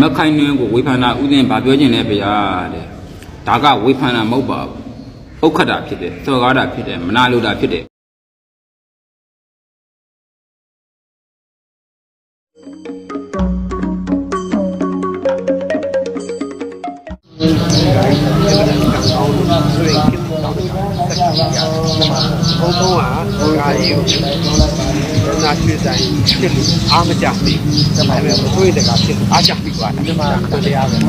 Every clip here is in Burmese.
မခိုင်နှင်းကိုဝေဖန်တာဥစဉ်ဘာပြောချင်လဲဗျာတဲ့ဒါကဝေဖန်တာမဟုတ်ပါဘူးဥက္ခတာဖြစ်တယ်စော်ကားတာဖြစ်တယ်မနာလိုတာဖြစ်တယ်ဘုံဘုံဟာဒါကြီးကို နာရွှေဆိုင်ဖြစ်လို့အားမကြသေးဘူး။ဒါပေမဲ့မတွေ့တကဖြစ်လို့အားကြပြီးသွားတယ်။ဒီမှာကိုတရားပဲ။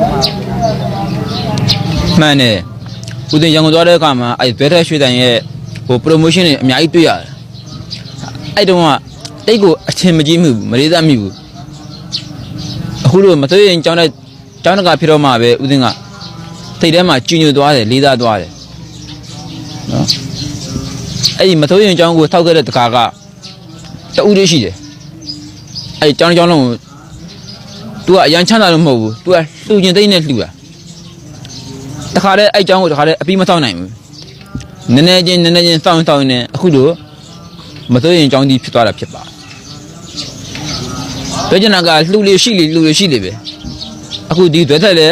မှန်တယ်။ဦးတင်ရန်ကုန်သွားတဲ့အခါမှာအဲဘဲထက်ရွှေဆိုင်ရဲ့ဟို promotion တွေအများကြီးတွေ့ရတယ်။အဲ့တုန်းကတိတ်ကိုအချင်းမကြီးမှုမရေသားမိဘူး။အခုလိုမတွေ့ရင်ကြောင်းတဲ့ကြောင်းတကဖြစ်တော့မှပဲဦးတင်ကတိတ်ထဲမှာကျညွသွားတယ်လေးစားသွားတယ်။နော်။အဲ့ဒီမသွေးရင်အကြောင်းကိုထောက်ခဲ့တဲ့တကာက တအူးလေးရှိတယ်အဲ့ဒီကြောင်းတစ်ကြောင်းလုံးကို तू ကအရန်ချမ်းသာလို့မဟုတ်ဘူး तू ကလှူကျင်သိမ့်နဲ့လှူတာတခါတည်းအဲ့အကြောင်းကိုတခါတည်းအပြီးမဆောက်နိုင်ဘူးနည်းနည်းချင်းနည်းနည်းချင်းစောင့်စောင့်နေအခုတို့မစိုးရင်အကြောင်းဒီဖြစ်သွားတာဖြစ်ပါပြောချင်တာကလှူလေရှိလေလှူလေရှိလေပဲအခုဒီသွဲသက်လေ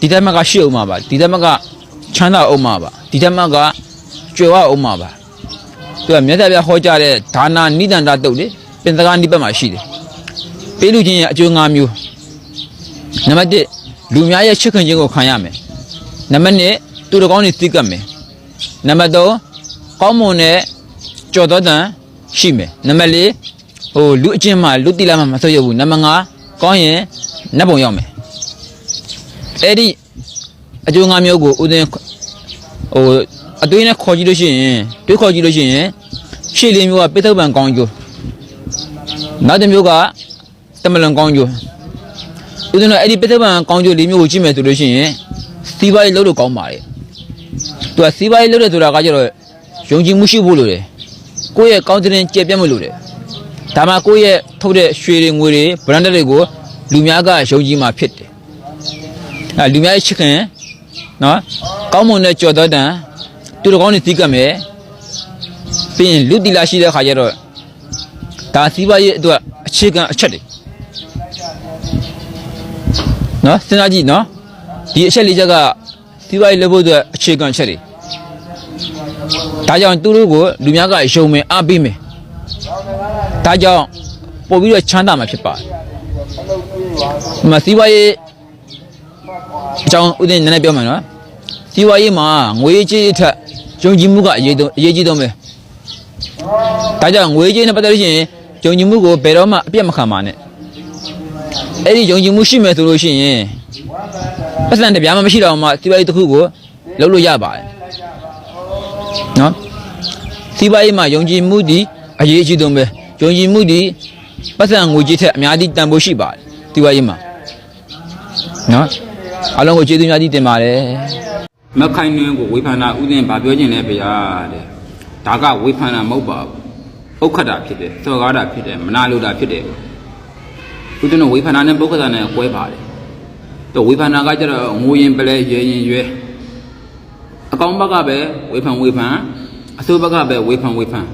ဒီတက်မကရှိအောင်မှာပါဒီတက်မကချမ်းသာအောင်မှာပါဒီတက်မကကြွယ်ဝအောင်မှာပါ သူကမြတ်စွာဘုရားဟောကြားတဲ့ဒါနာနိဒန္တတုတ်လေပင်စကားနိပတ်မှာရှိတယ်ပေးလူချင်းရဲ့အကျိုး၅မျိုးနံပါတ်1လူများရဲ့ချစ်ခင်ခြင်းကိုခံရမယ်နံပါတ်1သူတော်ကောင်းတွေသိကပ်မယ်နံပါတ်3ကောင်းမွန်တဲ့ကြော်တော်တန်ရှိမယ်နံပါတ်4ဟိုလူအချင်းမှလူတိလာမှမဆွရဘူးနံပါတ်5ကောင်းရင်နတ်ပုံရောက်မယ်အဲ့ဒီအကျိုး၅မျိုးကိုဦးသိန်းဟို အသွေးနဲ့ခေါ်ကြည့်လို့ရှိရင်တွေးခေါ်ကြည့်လို့ရှိရင်ရှေ့လေးမျိုးကပိဿုပံကောင်းကျိုးနောက်တစ်မျိုးကတမလွန်ကောင်းကျိုးဦးသိန်းကအဲ့ဒီပိဿုပံကောင်းကျိုးလေးမျိုးကိုကြည့်မယ်ဆိုလို့ရှိရင်စီးပွားရေးလုပ်လို့ကောင်းပါလေသူကစီးပွားရေးလုပ်တယ်ဆိုတာကကျတော့ယုံကြည်မှုရှိဖို့လိုတယ်ကိုယ့်ရဲ့ကောင်းတဲ့ကြက်ပြတ်မှုလိုတယ်ဒါမှကိုယ့်ရဲ့ထုတ်တဲ့ရွှေတွေငွေတွေ brand တွေကိုလူများကယုံကြည်မှဖြစ်တယ်အဲလူများရဲ့ချစ်ခင်နော်ကောင်းမွန်တဲ့ကြော်တော်တန် သူတို့ကောင်းနေသိကပ်မယ်ပြီးရင်လူတီလာရှိတဲ့ခါကျတော့ဒါစီးပွားရေးအတွက်အခြေခံအချက်တွေနော်စဉ်းစားကြည့်နော်ဒီအချက်လေးချက်ကစီးပွားရေးလုပ်ဖို့အတွက်အခြေခံချက်တွေဒါကြောင့်သူတို့ကိုလူများကယုံမယ်အားပေးမယ်ဒါကြောင့်ပို့ပြီးတော့ချမ်းသာမှာဖြစ်ပါတယ်ဒီမှာစီးပွားရေးအကြောင်းဥဒင်းနည်းနည်းပြောမယ်နော်စီးပွားရေးမှာငွေကြေးထက် ယုံကြည်မှုကအရေးဆုံးအရေးကြီးဆုံးပဲဒါကြောင့်ငွေကြေးနဲ့ပတ်သက်လို့ရှိရင်ယုံကြည်မှုကိုဘယ်တော့မှအပြတ်မခံပါနဲ့အဲ့ဒီယုံကြည်မှုရှိမယ်ဆိုလို့ရှိရင်ပတ်စံတစ်ပြားမှမရှိတော့မှစီးပွားရေးတစ်ခုကိုလုပ်လို့ရပါတယ်နော်စီးပွားရေးမှာယုံကြည်မှုဒီအရေးအကြီးဆုံးပဲယုံကြည်မှုဒီပတ်စံငွေကြီးထက်အများကြီးတန်ဖိုးရှိပါတယ်စီးပွားရေးမှာနော်အားလုံးကိုကျေးဇူးများကြီးတင်ပါတယ် မခိုင်နှင်းကိုဝေဖန်တာဥစဉ်ဗာပြောခြင်းလဲဗျာတဲ့ဒါကဝေဖန်တာမဟုတ်ပါဘူးဥက္ခတာဖြစ်တယ်စော်ကားတာဖြစ်တယ်မနာလိုတာဖြစ်တယ်ဥစဉ်တော့ဝေဖန်တာနဲ့ပုက္ခတာနဲ့ကွဲပါတယ်တော့ဝေဖန်တာကကျတော့ငိုရင်ပလဲရဲရင်ရဲအကောင်ဘက်ကပဲဝေဖန်ဝေဖန်အဆိုးဘက်ကပဲဝေဖန်ဝေဖန်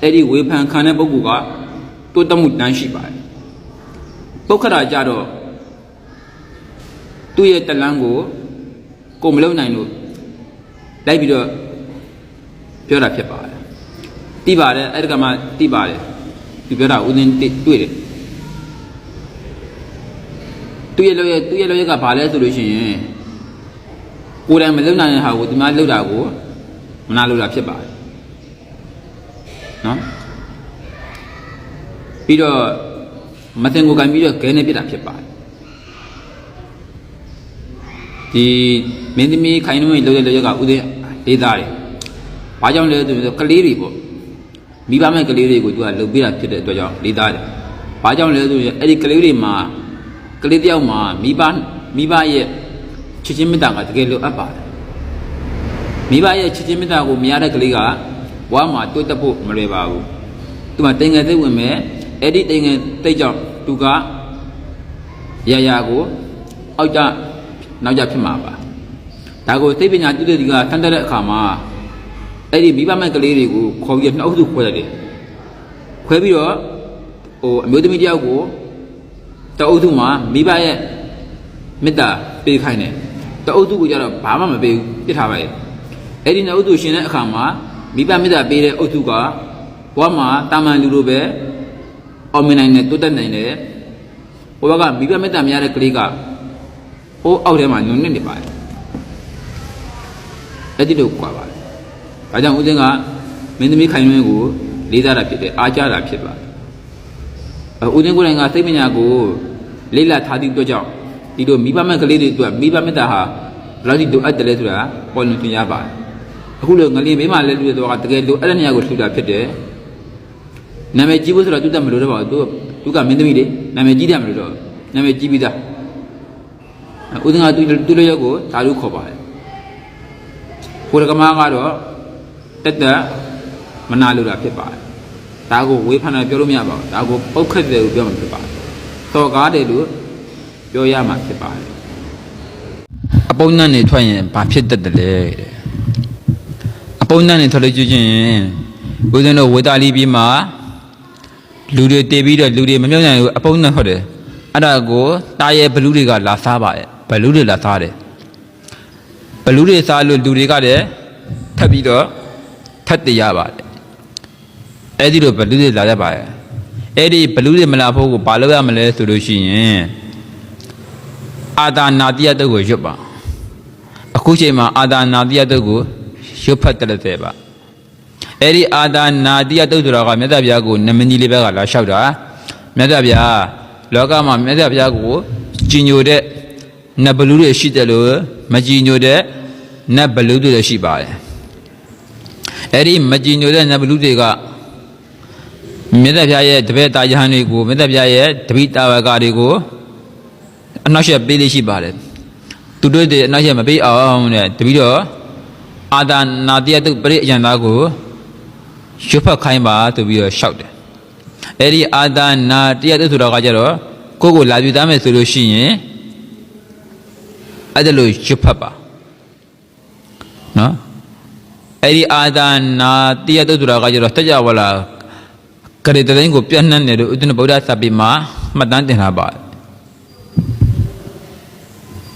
အဲ့ဒီဝေဖန်ခံတဲ့ပုဂ္ဂိုလ်ကတိုးတက်မှုတန်းရှိပါတယ်ပုက္ခတာကြတော့သူ့ရဲ့တလန်းကို ကိုမလုံနိုင်လို့လိုက်ပြီးတော့ပြောတာဖြစ်ပါတယ်တိပါတယ်အဲ့ဒီကမှတိပါတယ်သူပြောတာဦးစင်းတွေ့တယ်သူရဲ့လောရဲ့သူရဲ့လောရဲ့ကဘာလဲဆိုလို့ရှိရင်ကိုယ်တိုင်မလုံနိုင်တဲ့ဟာကိုဒီမှာလုံတာကိုမနာလုံတာဖြစ်ပါတယ်နော်ပြီးတော့မသိကိုကံပြီးတော့ဂဲနဲ့ပြစ်တာဖြစ်ပါတယ် ဒီမင်းသမီးခိုင်နှုံးကြီးလှုပ်တဲ့လှုပ်ရက်ကဥဒင်းလေးသားတယ်။ဘာကြောင့်လဲဆိုတော့ကလေးတွေပေါ့။မိဘမဲ့ကလေးတွေကိုသူကလှုပ်ပေးတာဖြစ်တဲ့အတွက်ကြောင့်လေးသားတယ်။ဘာကြောင့်လဲဆိုရင်အဲ့ဒီကလေးတွေမှာကလေးတယောက်မှာမိဘမိဘရဲ့ချစ်ချင်းမေတ္တာကတကယ်လိုအပ်ပါတယ်။မိဘရဲ့ချစ်ချင်းမေတ္တာကိုမရတဲ့ကလေးကဘဝမှာတိုးတက်ဖို့မလွယ်ပါဘူး။သူကတင်ငယ်သိဝင်မဲ့အဲ့ဒီတင်ငယ်သိကြောင့်သူကရရကိုအောက်ကြ နောက်ကြဖြစ်မှာပါဒါကိုသိပညာကျွတ်တဲ့ဒီကဆန်းတဲ့အခါမှာအဲ့ဒီမိဘမဲ့ကလေးတွေကိုခေါ်ပြီးနှစ်အုပ်စုခွဲလိုက်တယ်ခွဲပြီးတော့ဟိုအမျိုးသမီးတယောက်ကိုတအုပ်စုမှာမိဘရဲ့မေတ္တာပေးခိုင်းတယ်တအုပ်စုကိုကြတော့ဘာမှမပေးဘူးပြစ်ထားပါရဲ့အဲ့ဒီနှစ်အုပ်စုရှင်တဲ့အခါမှာမိဘမေတ္တာပေးတဲ့အုပ်စုကဘဝမှာတာမန်လူလိုပဲအောင်မြင်နိုင်တယ်တိုးတက်နိုင်တယ်ဘဝကမိဘမေတ္တာများတဲ့ကလေးက ဟိုးအောက်ထဲမှာညွန်နေနေပါတယ်အဲ့ဒီလိုကွာပါတယ်ဒါကြောင့်ဦးသိန်းကမင်းသမီးခိုင်နှင်းကိုလေးစားတာဖြစ်တယ်အားကြတာဖြစ်ပါတယ်ဦးသိန်းကိုယ်တိုင်ကစိတ်ပညာကိုလေ့လာထားသည့်အတွက်ကြောင့်ဒီလိုမိဘမဲ့ကလေးတွေအတွက်မိဘမေတ္တာဟာဘယ်လောက်ထိလိုအပ်တယ်လဲဆိုတာပေါ်လွင်ထင်ရပါတယ်အခုလိုငလင်းဘေးမှာလဲလူတွေတော့တကယ်လိုအဲ့တဲ့နေရာကိုလှူတာဖြစ်တယ်နာမည်ကြီးဖို့ဆိုတော့သူတတ်မလို့တော့ပါဘူးသူသူကမင်းသမီးလေနာမည်ကြီးတယ်မလို့တော့နာမည်ကြီးပြီးသား ဦးသိန်းကသူသူလည်းရောက်ကိုဓာတုခေါ်ပါတယ်ကိုရကမားကတော့တက်တက်မနာလို့တာဖြစ်ပါတယ်ဒါကိုဝေဖန်တာပြောလို့မရပါဘူးဒါကိုပုတ်ခတ်တယ်လို့ပြောမှဖြစ်ပါတယ်တော်ကားတယ်လို့ပြောရမှာဖြစ်ပါတယ်အပုံနဲ့နေထွက်ရင်ဘာဖြစ်တတ်တယ်လဲတဲ့အပုံနဲ့နေထွက်လို့ကြည့်ချင်းဦးဇင်းတို့ဝေတာလီပြည်မှာလူတွေတေးပြီးတော့လူတွေမမြုပ်နိုင်ဘူးအပုံနဲ့ထွက်တယ်အဲ့ဒါကိုတာရဲဘလူးတွေကလာစားပါရဲ့ ဘလူးတွေလာစားတယ်ဘလူးတွေစားလို့လူတွေကလည်းထပ်ပြီးတော့ထပ်တည်ရပါတယ်အဲ့ဒီလိုဘလူးတွေလာရပါရဲ့အဲ့ဒီဘလူးတွေမလာဖို့ကိုဘာလုပ်ရမလဲဆိုလို့ရှိရင်အာတာနာတိယတုတ်ကိုရွတ်ပါအခုချိန်မှာအာဒါနာတိယတုတ်ကိုရွတ်ဖတ်တယ်တဲ့ပါအဲ့ဒီအာဒါနာတိယတုတ်ဆိုတာကမြတ်စွာဘုရားကိုနမနီလေးဘက်ကလာလျှောက်တာမြတ်စွာဘုရားလောကမှာမြတ်စွာဘုရားကိုကြည်ညိုတဲ့ နတ်ဘလူတွေရှိတယ်လို့မကြည်ညိုတဲ့နတ်ဘလူတွေလည်းရှိပါတယ်အဲ့ဒီမကြည်ညိုတဲ့နတ်ဘလူတွေကမြတ်စွာဘုရားရဲ့တပည့်တာယဟန်တွေကိုမြတ်စွာဘုရားရဲ့တပိတာဝကတွေကိုအနောက်ရှက်ပေးလေးရှိပါတယ်သူတို့တွေအနောက်ရက်မပေးအောင်တဲ့တပီတော့အာသာနာတိယတုပရိအယံသားကိုရွတ်ဖတ်ခိုင်းပါဆိုပြီးတော့ရှောက်တယ်အဲ့ဒီအာသာနာတိယတုဆိုတော့ကကြတော့ကိုယ့်ကိုလာပြသားမယ်ဆိုလို့ရှိရင် အဲ့ဒါလို့ရွတ်ဖတ်ပါနော်အဲ့ဒီအာသာနာတိယတုဆိုတာကကြတော့တက်ကြဝလာကရေတသိန်းကိုပြန့်နှံ့တယ်လို့ဥဒ္ဒနဗုဒ္ဓစာပေမှာမှတ်တမ်းတင်ထားပါတယ်